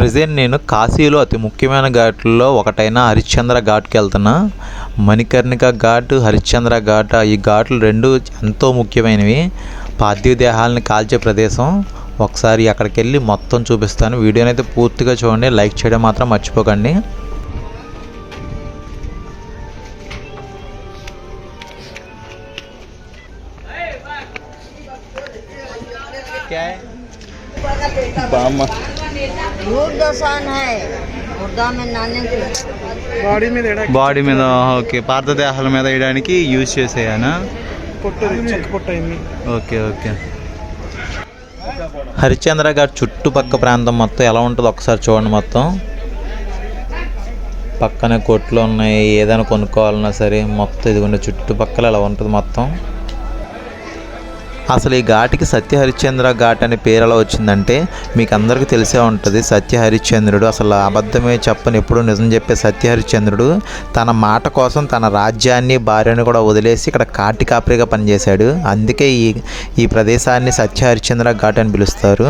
Present నేను కాశీలో అతి ముఖ్యమైన ఘాట్లలో ఒకటైన హరిశ్చంద్ర ఘాట్కి వెళ్తున్నా. మణికర్ణిక ఘాట్ హరిశ్చంద్ర ఘాట్ ఈ ఘాట్లు రెండు ఎంతో ముఖ్యమైనవి. పార్థివ దేహాలను కాల్చే ప్రదేశం. ఒకసారి అక్కడికి వెళ్ళి మొత్తం చూపిస్తాను. వీడియోని అయితే పూర్తిగా చూడండి. లైక్ చేయడం మాత్రం మర్చిపోకండి. బామ్మ. బాడీ మీద ఓకే. పార్థదేహాల మీద వేయడానికి యూజ్ చేసేయానా? Okay okay. హరిశ్చంద్ర గారి చుట్టుపక్క ప్రాంతం మొత్తం ఎలా ఉంటుందో ఒకసారి చూడండి మొత్తం. పక్కనే కొట్లు ఉన్నాయి ఏదైనా కొనుక్కోవాలన్నా సరే మొత్తం ఇదిగోండి చుట్టుపక్కల ఎలా ఉంటుంది మొత్తం. అసలు ఈ ఘాటికి సత్య హరిశ్చంద్ర ఘాట్ అనే పేరు ఎలా వచ్చిందంటే మీకు అందరికీ తెలిసే ఉంటుంది సత్య హరిశ్చంద్రుడు అసలు అబద్ధమే చెప్పని ఎప్పుడు నిజం చెప్పే సత్య హరిశ్చంద్రుడు తన మాట కోసం తన రాజ్యాన్ని భార్యను కూడా వదిలేసి ఇక్కడ కాటి కాపరిగా పనిచేశాడు. అందుకే ఈ ఈ ప్రదేశాన్ని సత్య హరిశ్చంద్ర ఘాట్ అని పిలుస్తారు.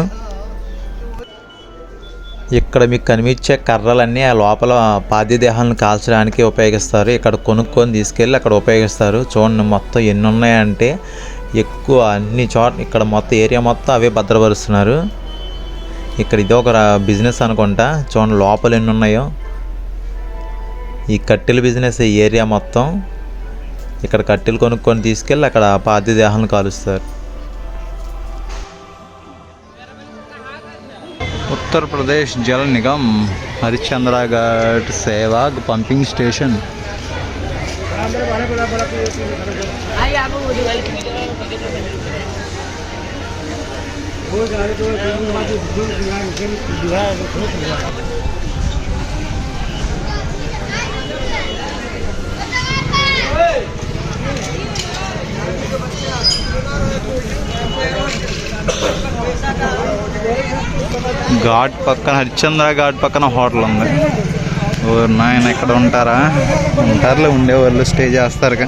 ఇక్కడ మీకు కనిపించే కర్రలన్నీ ఆ లోపల పాద్యదేహాలను కాల్చడానికి ఉపయోగిస్తారు. ఇక్కడ కొనుక్కొని తీసుకెళ్ళి అక్కడ ఉపయోగిస్తారు. చూడండి మొత్తం ఎన్ని ఉన్నాయంటే ఎక్కువ అన్ని చోట ఇక్కడ మొత్తం ఏరియా మొత్తం అవే భద్రపరుస్తున్నారు. ఇక్కడ ఇది ఒక బిజినెస్ అనుకుంటా. చూడండి లోపల ఎన్ని ఉన్నాయో. ఈ కట్టెల బిజినెస్ ఈ ఏరియా మొత్తం. ఇక్కడ కట్టెలు కొనుక్కొని తీసుకెళ్ళి అక్కడ పాద్యదేహాలను కాలుస్తారు. Uttar Pradesh Jal Nigam Harishchandra Ghat sewage pumping station. Ghat పక్కన హరిచంద్ర ఘాట్ పక్కన హోటల్ ఉంది. ఓ నాయన ఇక్కడ ఉంటారా? ఉంటారులే ఉండేవాళ్ళు స్టే చేస్తారుగా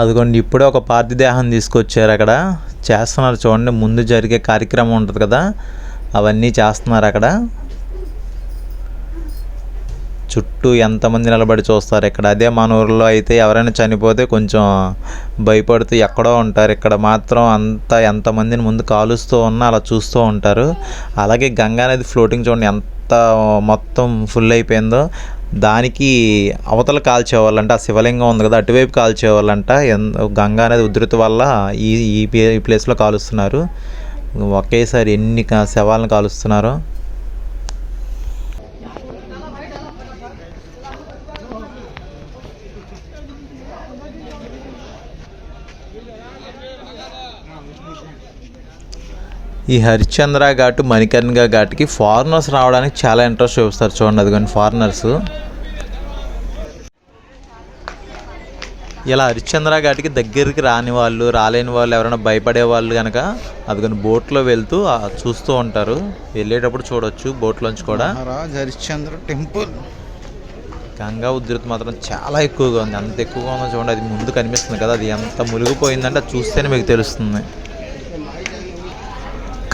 అదిగోండి ఇప్పుడే ఒక పార్థిదేహం తీసుకొచ్చారు అక్కడ. చేస్తున్నారు చూడండి ముందు జరిగే కార్యక్రమం ఉంటుంది కదా అవన్నీ చేస్తున్నారు అక్కడ. చుట్టూ ఎంతమంది నిలబడి చూస్తారు ఇక్కడ. అదే మన ఊర్లో అయితే ఎవరైనా చనిపోతే కొంచెం భయపడుతూ ఎక్కడో ఉంటారు. ఇక్కడ మాత్రం అంత ఎంతమందిని ముందు కాలుస్తూ ఉన్నా అలా చూస్తూ ఉంటారు. అలాగే గంగా నది ఫ్లోటింగ్ చూడండి ఎంత మొత్తం ఫుల్ అయిపోయిందో దానికి అవతల కాల్చేవాళ్ళంట ఆ శివలింగం ఉంది కదా అటువైపు కాల్చేవాళ్ళంట గంగా నది ఉధృతి వల్ల ఈ ఈ ప్లేస్లో కాలుస్తున్నారు. ఒకేసారి ఎన్ని శవాలను కాలుస్తున్నారో ఈ హరిశ్చంద్ర ఘాట్ మణికర్ణిక ఘాట్కి ఫారినర్స్ రావడానికి చాలా ఇంట్రెస్ట్ చూపిస్తారు. చూడండి అది కానీ ఫారినర్స్ ఇలా హరిశ్చంద్ర ఘాట్కి దగ్గరికి రాని వాళ్ళు రాలేని వాళ్ళు ఎవరైనా భయపడే వాళ్ళు కనుక అది కానీ బోట్లో వెళ్తూ చూస్తూ ఉంటారు. వెళ్ళేటప్పుడు చూడొచ్చు బోట్లోంచి కూడా. హరిశ్చంద్ర టెంపుల్. గంగా ఉధృతి మాత్రం చాలా ఎక్కువగా ఉంది. అంత ఎక్కువగా ఉందో చూడండి అది ముందు కనిపిస్తుంది కదా అది ఎంత మునిగిపోయిందంటే అది చూస్తేనే మీకు తెలుస్తుంది.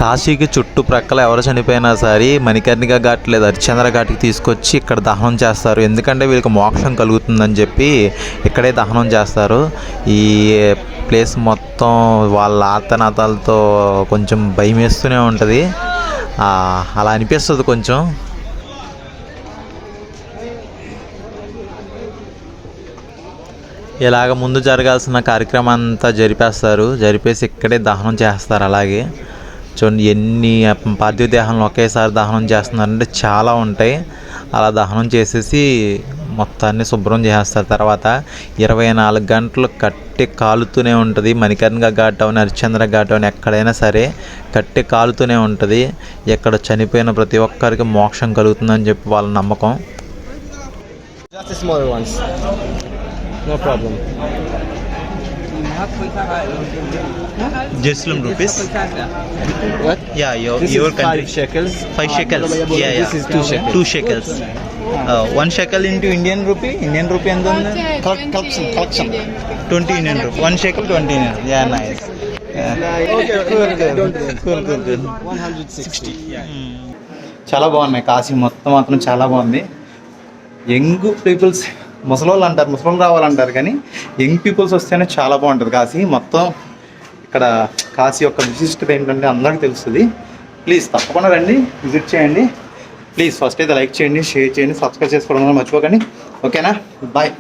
కాశీకి చుట్టుప్రక్కల ఎవరు చనిపోయినా సరే మణికర్ణిక ఘాట్ లేదా హరిచంద్ర ఘాట్కి తీసుకొచ్చి ఇక్కడ దహనం చేస్తారు. ఎందుకంటే వీళ్ళకి మోక్షం కలుగుతుందని చెప్పి ఇక్కడే దహనం చేస్తారు. ఈ ప్లేస్ మొత్తం వాళ్ళ ఆతనాతాలతో కొంచెం భయం వేస్తూనే ఉంటుంది. అలా అనిపిస్తుంది కొంచెం. ఇలాగ ముందు జరగాల్సిన కార్యక్రమం అంతా జరిపేస్తారు. జరిపేసి ఇక్కడే దహనం చేస్తారు అలాగే. చూడండి ఎన్ని పార్థివ దేహాలను ఒకేసారి దహనం చేస్తున్నారంటే చాలా ఉంటాయి. అలా దహనం చేసేసి మొత్తాన్ని శుభ్రం చేసేస్తారు. తర్వాత ఇరవై నాలుగు గంటలు కట్టి కాలుతూనే ఉంటుంది. మణికర్ణిక ఘాట్ అవని హరిశ్చంద్ర ఘాట్ అవని ఎక్కడైనా సరే కట్టి కాలుతూనే ఉంటుంది. ఎక్కడ చనిపోయిన ప్రతి ఒక్కరికి మోక్షం కలుగుతుందని చెప్పి వాళ్ళ నమ్మకం. Just the smaller ones. No problem. Jerusalem rupees. What? Yeah, your This your is country. five shekels. Five shekels. Yeah, yeah. This is two shekels. Two shekels. Uh, one shekel into Indian rupee. Indian rupee ఎంత ఉంది Collect- collection, collection. Twenty Indian rupee one shekel twenty Indian yeah nice Okay, Cool, cool. Cool, cool, cool. 160. చాలా బాగున్నాయి కాశీ మొత్తం మాత్రం చాలా బాగుంది young peoples ముసలోళ్ళు అంటారు ముసలోళ్ళు రావాలంటారు కానీ యంగ్ పీపుల్స్ వస్తేనే చాలా బాగుంటుంది. కాశీ మొత్తం ఇక్కడ కాశీ యొక్క విశిష్టత ఏంటంటే అందరికీ తెలుస్తుంది. ప్లీజ్ తప్పకుండా రండి విజిట్ చేయండి. ప్లీజ్ ఫస్ట్ అయితే లైక్ చేయండి షేర్ చేయండి సబ్స్క్రైబ్ చేసుకోవడం మర్చిపోకండి. ఓకేనా బాయ్